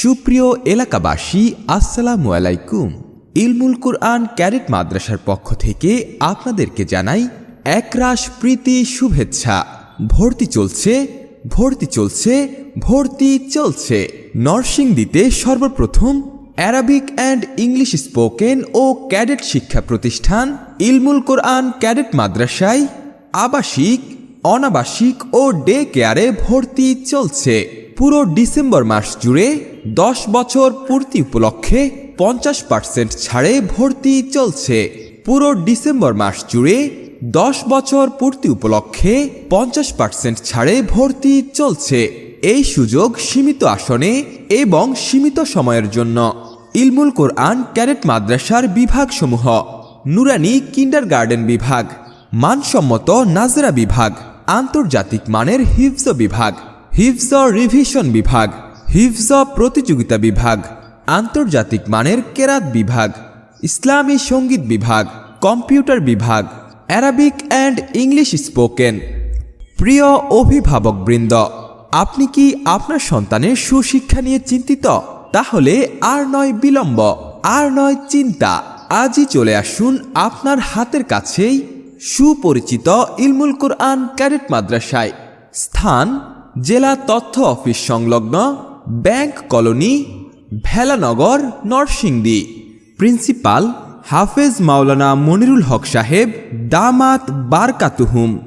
সুপ্রিয় এলাকাবাসী, আসসালামু আলাইকুম। ইলমুল কুরআন ক্যারেট মাদ্রাসার পক্ষ থেকে আপনাদেরকে জানাই একরাশ প্রীতি শুভেচ্ছা। ভর্তি চলছে ভর্তি চলছে ভর্তি চলছে। নরসিংদীতে সর্বপ্রথম অ্যারাবিক অ্যান্ড ইংলিশ স্পোকেন ও ক্যাডেট শিক্ষা প্রতিষ্ঠান ইলমুল কোরআন ক্যাডেট মাদ্রাসায় আবাসিক, অনাবাসিক ও ডে কেয়ারে ভর্তি চলছে। পুরো ডিসেম্বর মাস জুড়ে দশ বছর পূর্তি উপলক্ষে পঞ্চাশ পার্সেন্ট ছাড়ে ভর্তি চলছে। পুরো ডিসেম্বর মাস জুড়ে দশ বছর পূর্তি উপলক্ষে পঞ্চাশ পার্সেন্ট ছাড়ে ভর্তি চলছে। এই সুযোগ সীমিত আসনে এবং সীমিত সময়ের জন্য। ইলমুল কোরআন ক্যারেট মাদ্রাসার বিভাগসমূহ, নুরানি কিন্ডার গার্ডেন বিভাগ, মানসম্মত নাজরা বিভাগ, আন্তর্জাতিক মানের হিফজ বিভাগ হিফজ রিভিশন বিভাগ, হিফজ প্রতিযোগিতা বিভাগ, আন্তর্জাতিক মানের কেরাত বিভাগ, ইসলামী সংগীত বিভাগ, কম্পিউটার বিভাগ, অ্যারাবিক অ্যান্ড ইংলিশ স্পোকেন। প্রিয় অভিভাবকবৃন্দ আপনি কি আপনার সন্তানের সুশিক্ষা নিয়ে চিন্তিত? তাহলে আর নয় বিলম্ব, আর নয় চিন্তা, আজই চলে আসুন আপনার হাতের কাছেই সুপরিচিত ইলমুল কোরআন ক্যারেট মাদ্রাসায়। স্থান জেলা তথ্য অফিস সংলগ্ন bank colony, Velanagar, Narsingdi. Principal হাফেজ মাওলানা মনিরুল হক সাহেব, দামাত বারকাতুহুম।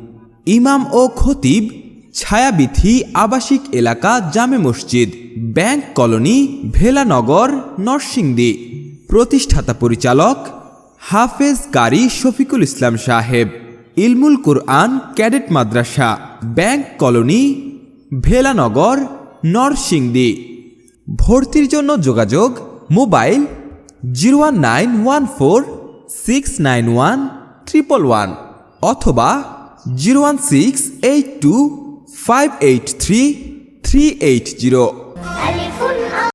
ইমাম ও খতিব ছায়াবিথি আবাসিক এলাকা জামে মসজিদ, ব্যাংক কলোনি, ভেলানগর, নরসিংদী। প্রতিষ্ঠাতা পরিচালক হাফেজ কারি শফিকুল ইসলাম সাহেব। Ilmul Quran cadet Madrasa, bank colony Velanagar, Narsingdi. ভর্তির জন্য যোগাযোগ mobile zero one nine one four six nine one one অথবা zero one six eight two five eight three three eight zero.